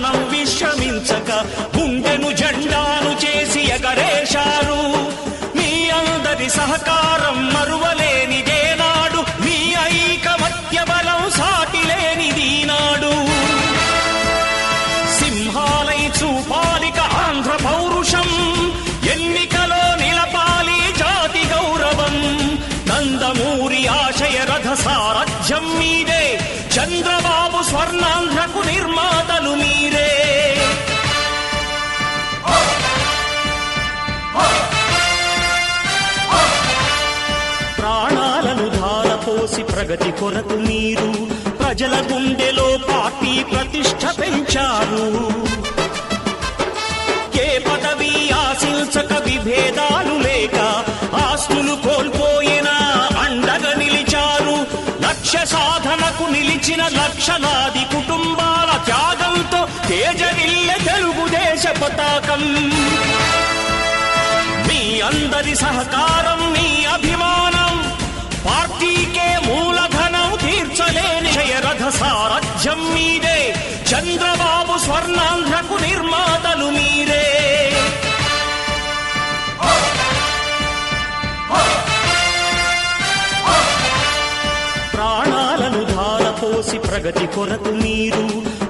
క్షణం విశ్రమించక గుండెను జెండాను చేసి ఎగరేశారు. మీ అందరి సహకారం మరువలేనిదేనాడు మీ ఐకమత్య బలం సాటిలేనిది నాడు. సింహాలై చూపాలిక ఆంధ్ర పౌరుషం ఎన్నికలో నిలపాలి జాతి గౌరవం. నందమూరి ఆశయ రథ సారథ్యం మీదే చంద్రబాబు స్వర్ణాంధ్రకు నిర్మాతలు మీరే. ప్రాణాలను ధారపోసి ప్రగతి కొరకు మీరు ప్రజల గుండెలో పార్టీ ప్రతిష్ట పెంచారు. ఏ పదవి లక్ష్య సాధనకు నిలిచిన లక్షలాది కుటుంబాల త్యాగంతో తేజరిల్లె తెలుగుదేశ పతాకం మీ అందరి సహకారం మీ అభిమానం పార్టీకే మూలధనం తీర్చలేని జయరథ సారథ్యం మీదే చంద్రబాబు స్వర్ణాంధ్రకు నిర్మాతలు మీరే Oh! ప్రగతి కొరకు మీరు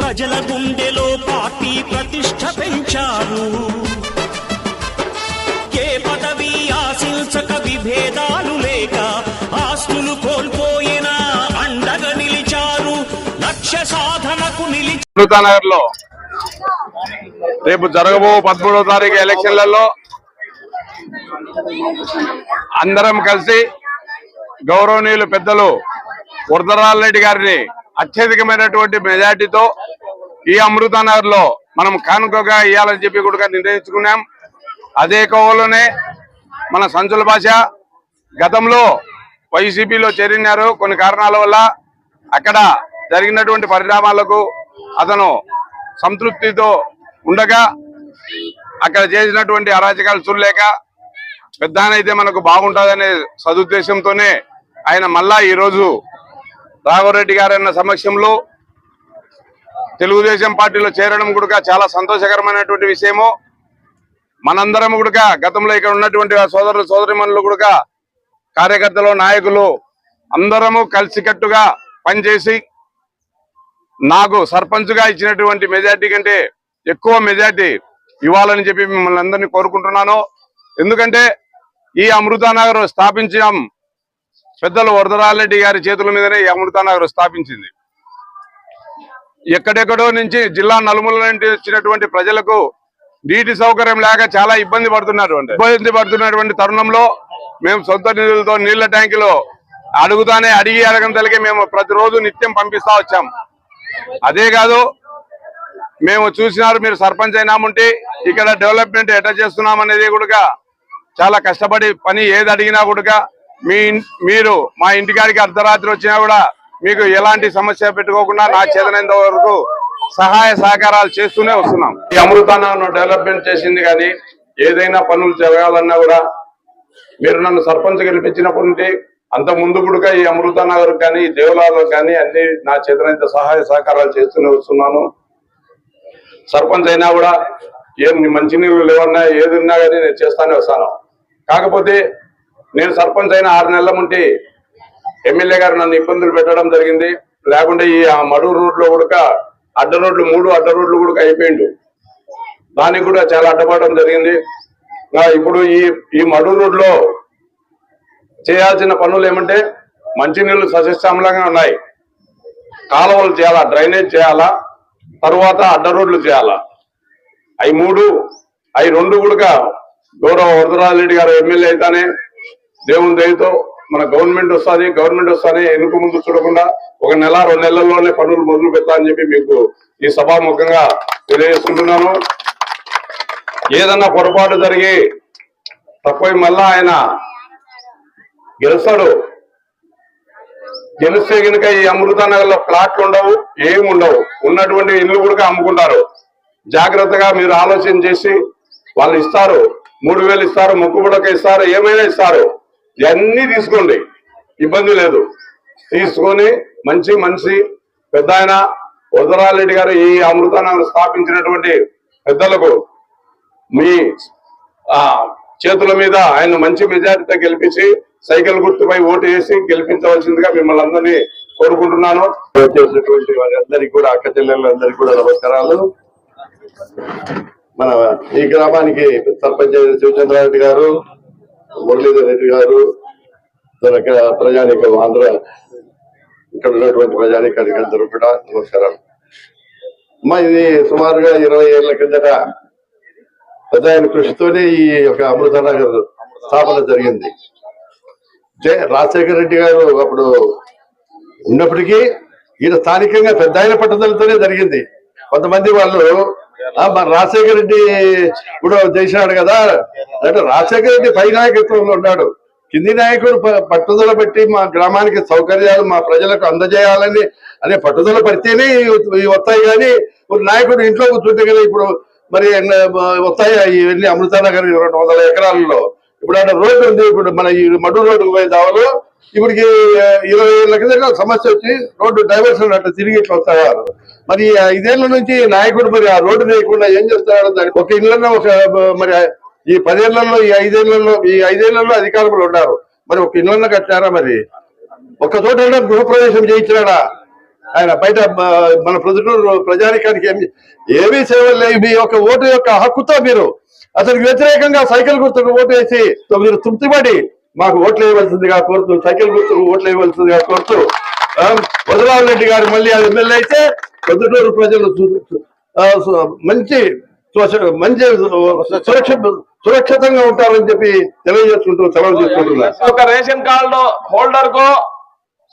ప్రజల గుండెలో పార్టీ ప్రతిష్ట పెంచారు. ఏ పదవి ఆశించక విభేదాలు లేక ఆస్తులు కోల్పోయిన అండగా నిలిచారు. లక్ష్య సాధనకు నిలిచారు రేపు జరగబో పదమూడవ తారీఖు ఎలక్షన్లలో అందరం కలిసి గౌరవనీయులు పెద్దలు వరదరాల్ రెడ్డి గారిని అత్యధికమైనటువంటి మెజార్టీతో ఈ అమృత లో మనం కానుకగా ఇవ్వాలని చెప్పి కూడా నిర్ణయించుకున్నాం. అదే కోవలోనే మన సంచుల భాష గతంలో వైసీపీలో చేరినారు. కొన్ని కారణాల వల్ల అక్కడ జరిగినటువంటి పరిణామాలకు అతను సంతృప్తితో ఉండగా అక్కడ చేసినటువంటి అరాచకాలు చూడలేక పెద్దానైతే మనకు బాగుంటుందనే సదుద్దేశంతోనే ఆయన మళ్ళా ఈరోజు రాఘవరెడ్డి గారన్న సమక్షంలో తెలుగుదేశం పార్టీలో చేరడం కూడా చాలా సంతోషకరమైనటువంటి విషయము. మనందరం కూడా గతంలో ఇక్కడ ఉన్నటువంటి సోదరులు సోదరిమణులు కూడా కార్యకర్తలు నాయకులు అందరము కలిసికట్టుగా పనిచేసి నాకు సర్పంచ్గా ఇచ్చినటువంటి మెజార్టీ కంటే ఎక్కువ మెజార్టీ ఇవ్వాలని చెప్పి మిమ్మల్ని అందరినీ కోరుకుంటున్నాను. ఎందుకంటే ఈ అమృతానగర్ స్థాపించడం పెద్దలు వరదరారెడ్డి గారి చేతుల మీదనే ఈ అమృతానగర్ స్థాపించింది. ఎక్కడెక్కడో నుంచి జిల్లా నలుమూల నుండి వచ్చినటువంటి ప్రజలకు నీటి సౌకర్యం లేక చాలా ఇబ్బంది పడుతున్నారు ఇబ్బంది పడుతున్నటువంటి తరుణంలో మేము సొంత నిధులతో నీళ్ళ ట్యాంకులు అడుగుతానే అడిగి అడగంతలకే మేము ప్రతిరోజు నిత్యం పంపిస్తా వచ్చాం. అదే కాదు మేము చూసినారు మీరు సర్పంచ్ అయినాముంటే ఇక్కడ డెవలప్మెంట్ ఎట్లా చేస్తున్నాం అనేది కూడా చాలా కష్టపడి పని ఏది అడిగినా కూడా మీ మీరు మా ఇంటికాడికి అర్ధరాత్రి వచ్చినా కూడా మీకు ఎలాంటి సమస్య పెట్టుకోకుండా నా చేతనంత వరకు సహాయ సహకారాలు చేస్తూనే వస్తున్నాం. ఈ అమృతాన్ని డెవలప్మెంట్ చేసింది కానీ ఏదైనా పనులు జరగాలన్నా కూడా మీరు నన్ను సర్పంచ్ గెలిపించినప్పటి నుండి అంత ముందు కూడా ఈ అమృతానగర్ కానీ ఈ దేవాలయాలు కానీ అన్ని నా చేతనంత సహాయ సహకారాలు చేస్తూనే వస్తున్నాను. సర్పంచ్ అయినా కూడా ఏం నీ మంచినీళ్ళు లేవన్నా ఏది ఉన్నా కానీ నేను చేస్తానే వస్తాను. కాకపోతే నేను సర్పంచ్ అయిన ఆరు నెలల ముంటి ఎమ్మెల్యే గారు నన్ను ఇబ్బందులు పెట్టడం జరిగింది. లేకుంటే ఈ మడూరు రోడ్లో కూడా అడ్డ రోడ్లు మూడు అడ్డ రోడ్లు కూడా అయిపోయిండు. దానికి కూడా చాలా అడ్డపడడం జరిగింది. ఇప్పుడు ఈ ఈ మడూరు రోడ్లో చేయాల్సిన పనులు ఏమంటే మంచినీళ్ళు సస్యశ్యామలంగా ఉన్నాయి. కాలువలు చేయాలా డ్రైనేజ్ చేయాలా తర్వాత అడ్డ రోడ్లు చేయాలా. అవి మూడు అవి రెండు కూడా గౌరవ వరదరాజరెడ్డి గారు ఎమ్మెల్యే అయితేనే దేవుని దయతో మన గవర్నమెంట్ వస్తుంది గవర్నమెంట్ వస్తానే ఎన్నుక ముందు చూడకుండా ఒక నెల రెండు నెలల్లోనే పనులు మొదలు పెడతా అని చెప్పి మీకు ఈ సభాముఖంగా తెలియజేసుకుంటున్నాను. ఏదన్నా పొరపాటు జరిగి తప్పై మళ్ళా ఆయన గెలుస్తాడు. గెలిస్తే కనుక ఈ అమృతానగర్లో ప్లాట్లు ఉండవు ఏమి ఉండవు. ఉన్నటువంటి ఇల్లు కూడా అమ్ముకుంటారు. జాగ్రత్తగా మీరు ఆలోచన చేసి వాళ్ళు ఇస్తారు. మూడు వేలు ఇస్తారు మొక్కుబుడక ఇస్తారు ఏమైనా ఇస్తారు. ఇవన్నీ తీసుకోండి. ఇబ్బంది లేదు. తీసుకొని మంచి మనిషి పెద్ద ఆయన వదరారెడ్డి గారు ఈ అమృతాన్ని స్థాపించినటువంటి పెద్దలకు మీ ఆ చేతుల మీద ఆయన మంచి మెజారిటీతో గెలిపించి సైకిల్ గుర్తుపై ఓటు వేసి గెలిపించవలసిందిగా మిమ్మల్ని అందరినీ కోరుకుంటున్నాను. వచ్చేసినటువంటి వారందరికీ కూడా అక్క చెల్లెళ్ళందరికీ కూడా నమస్కారాలు. మన ఈ గ్రామానికి సర్పంచ్ శివచంద్రారెడ్డి గారు మురళీధర్ రెడ్డి గారు తన ప్రజానిక ఆంధ్ర ఇక్కడ ఉన్నటువంటి ప్రజానికానికి కూడా నమస్కారాలు. అమ్మా ఇది సుమారుగా ఇరవై ఏళ్ళ కిందట పెద్ద ఆయన కృషితోనే ఈ యొక్క అమృతనగర్ స్థాపన జరిగింది. జే రాజశేఖర రెడ్డి గారు అప్పుడు ఉన్నప్పటికీ ఈయన స్థానికంగా పెద్ద ఆయన పట్టుదలతోనే జరిగింది. కొంతమంది వాళ్ళు మరి రాజశేఖర రెడ్డి ఇప్పుడు చేసినాడు కదా. అంటే రాజశేఖర రెడ్డి పై నాయకత్వంలో ఉన్నాడు. కింది నాయకుడు ప- పట్టుదల పెట్టి మా గ్రామానికి సౌకర్యాలు మా ప్రజలకు అందజేయాలని అనే పట్టుదల పడితేనే ఇవి వస్తాయి కానీ ఇప్పుడు నాయకుడు ఇంట్లో కూర్చుంటే కదా ఇప్పుడు మరి వస్తాయి ఇవన్నీ అమృతానగర్ రెండు వందల ఎకరాలలో. ఇప్పుడు అంటే రోడ్డు ఉంది. ఇప్పుడు మన ఈ మడూరు రోడ్డుకు పోయే దావలో ఇప్పటికి ఇరవై ఏళ్ళ కింద సమస్య వచ్చి రోడ్డు డైవర్షన్ అట్లా తిరిగి ఇట్లా వస్తారు మరి ఐదేళ్ళ నుంచి నాయకుడు మరి ఆ రోడ్డు వేయకుండా ఏం చేస్తాడు దానికి ఒక ఇళ్ళలో ఒక మరి ఈ పదేళ్ళలో ఈ ఐదేళ్ళలో ఈ ఐదేళ్ళలో అధికారులు ఉన్నారు. మరి ఒక ఇళ్ళన్న కట్టారా మరి? ఒక చోట అయినా గృహప్రవేశం చేయించినాడా? ఆయన బయట మన ప్రజలు ప్రజానికానికి ఏమి ఏమీ సేవలు లేవు. మీ యొక్క ఓటు యొక్క హక్కుతో మీరు అతనికి వ్యతిరేకంగా సైకిల్ గుర్తుకు ఓటు వేసి మీరు తృప్తిపడి మాకు ఓట్లు వేయవలసిందిగా కోరుతూ సైకిల్ గుర్తు ఓట్లు వేయవలసిందిగా కోరుతూ ఆ, రెడ్డి గారు మళ్ళీ అది ఎమ్మెల్యే అయితే పొద్దుటూరు ప్రజలు మంచి మంచి సురక్ష సురక్షితంగా ఉంటారని చెప్పి తెలియజేసుకుంటూ సెలవు చేసుకుంటున్నారు ఒక రేషన్ కార్డు హోల్డర్కు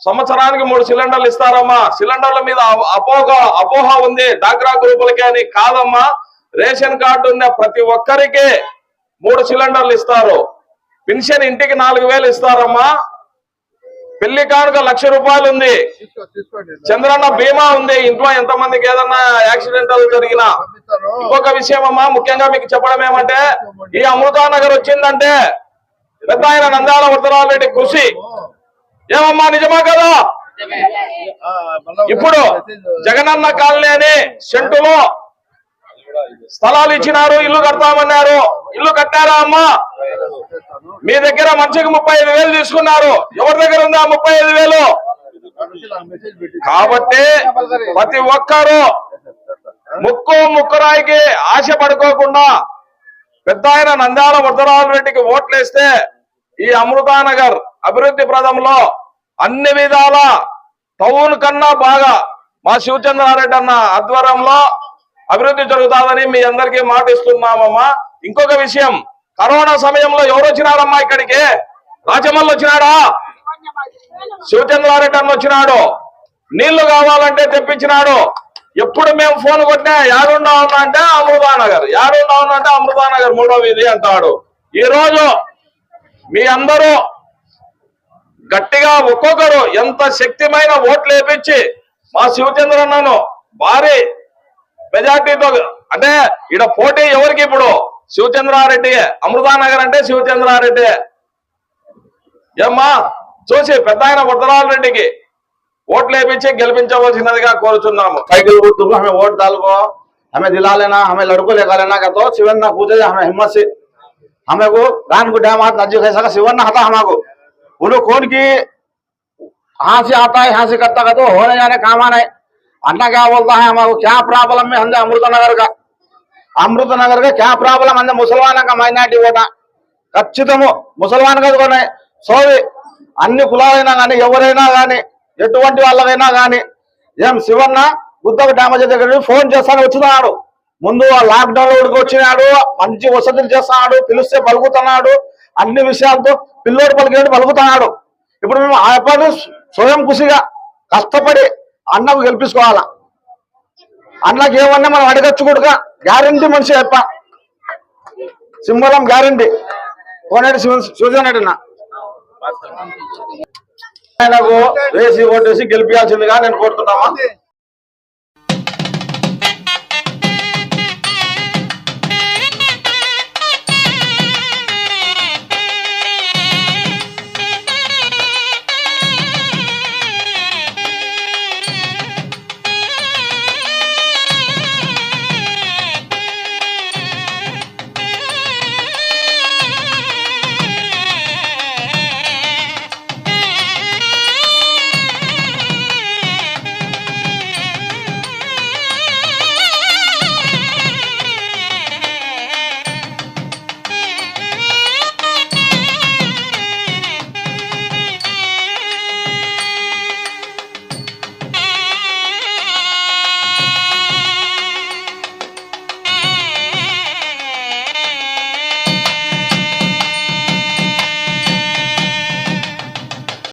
సంవత్సరానికి మూడు సిలిండర్లు ఇస్తారమ్మా. సిలిండర్ల మీద అపోహ అపోహ ఉంది. డాక్రా గ్రూపులకి అని కాదమ్మా. రేషన్ కార్డు ఉన్న ప్రతి ఒక్కరికి మూడు సిలిండర్లు ఇస్తారు. పెన్షన్ ఇంటికి నాలుగు వేలు ఇస్తారమ్మా. పెళ్ళి కానుక లక్ష రూపాయలు ఉంది. చంద్రన్న బీమా ఉంది. ఇంట్లో ఎంత మందికి ఏదన్నా యాక్సిడెంట్ జరిగినా. ఇంకొక విషయం అమ్మా ముఖ్యంగా మీకు చెప్పడం ఏమంటే ఈ అమృతానగర్ వచ్చిందంటే పెద్ద ఆయన నందాల వరదరారెడ్డి కృషి. ఏమమ్మా నిజమా కదా? ఇప్పుడు జగనన్న కాలనీ అని సెంటులో స్థలాలు ఇచ్చినారు ఇల్లు కడతామన్నారు. ఇల్లు కట్టారా అమ్మా? మీ దగ్గర మంచికి ముప్పై ఐదు వేలు తీసుకున్నారు. ఎవరి దగ్గర ఉందా ముప్పై ఐదు వేలు? కాబట్టి ప్రతి ఒక్కరూ ముక్కు ముక్కురాయికి ఆశ పడుకోకుండా పెద్ద ఆయన నంద్యాల వరదరాజు రెడ్డికి ఓట్లేస్తే ఈ అమృతానగర్ అభివృద్ధి ప్రదంలో అన్ని విధాల టౌన్ కన్నా బాగా మా శివచంద్రారెడ్డి అన్న ఆధ్వర్యంలో అభివృద్ధి జరుగుతాదని మీ అందరికీ మాట ఇస్తున్నామమ్మా ఇంకొక విషయం కరోనా సమయంలో ఎవరు వచ్చినారమ్మా ఇక్కడికి? రాజమల్లు వచ్చినాడా? శివచంద్రారెడ్డి అన్న వచ్చినాడు. నీళ్ళు కావాలంటే తెప్పించినాడు. ఎప్పుడు మేము ఫోన్ కొట్టినా యాడుండా ఉన్నా అంటే అమృతానగర్ యాడుండా ఉన్నా అంటే అమృతానగర్ మూడో వీధి అంటాడు. ఈ రోజు మీ అందరూ గట్టిగా ఒక్కొక్కరు ఎంత శక్తిమైన ఓట్లు వేపించి మా శివచంద్రన్నను భారీ మెజార్టీతో అంటే ఈడ పోటీ ఎవరికి ఇప్పుడు శివచంద్రారెడ్డి అమృతానగర్ అంటే శివచంద్రారెడ్డి ఏమ్మా చూసి పెద్ద ఆయన వరదరాజు రెడ్డికి ఓట్లు వేపించి గెలిపించవలసినదిగా కోరుచున్నాము साइकिल को तुम हमें वोट डाल को हमें दिला लेना हमें लड़को लेकर लेना का तो शिवन्ना पूछे हमें हिम्मत से हमें को गान को डैम हाथ नजर कैसा का शिवन्ना हता हमारे उन्हें कौन की यहाँ से आता है यहाँ से करता का तो होने जाने काम आना है అన్నగా వద్దా మాకు క్యా ప్రాబ్లం అంది అమృత నగర్గా అమృత నగర్గా క్యా ప్రాబ్లం అంది ముసల్మాన్ మైనార్టీ ఓటా? ఖచ్చితము ముసల్మాన్ కాదు కొన్ని సోది అన్ని కులాలైనా కానీ ఎవరైనా కానీ ఎటువంటి వాళ్ళకైనా కానీ ఏం శివన్న గుద్దకు డ్యామేజ్ దగ్గర ఫోన్ చేస్తాను వచ్చినాడు. ముందు లాక్డౌన్లోకి వచ్చినాడు మంచి వసతులు చేస్తున్నాడు పిలిస్తే పలుకుతున్నాడు అన్ని విషయాలతో పిల్లోడు పలికినట్టు పలుకుతున్నాడు. ఇప్పుడు మేము ఆ స్వయం కుసిగా కష్టపడి అన్నకు గెలిపించుకోవాలా? అన్నకి ఏమన్నా మనం అడగచ్చు కూడా గ్యారంటీ మనిషి చెప్ప సింబలం గ్యారంటీ. కోనేటి శివ శివజనరెడ్డి ఆయనకు వేసి ఓటేసి గెలిపించాల్సిందిగా నేను కోరుతున్నామా?